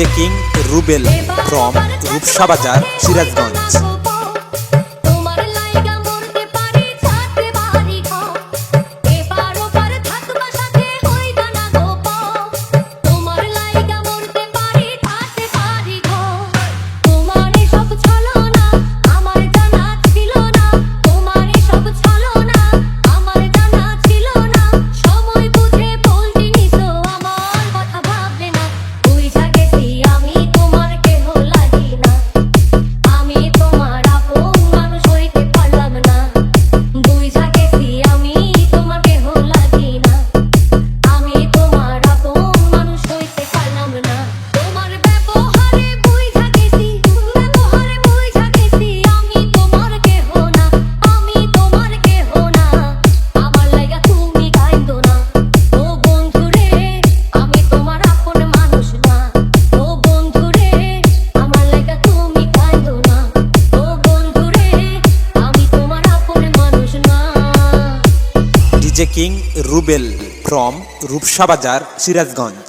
J king Rubel from Rupsa Bazar Sirajganj J king Rubel from Rupsa Bazar Sirajganj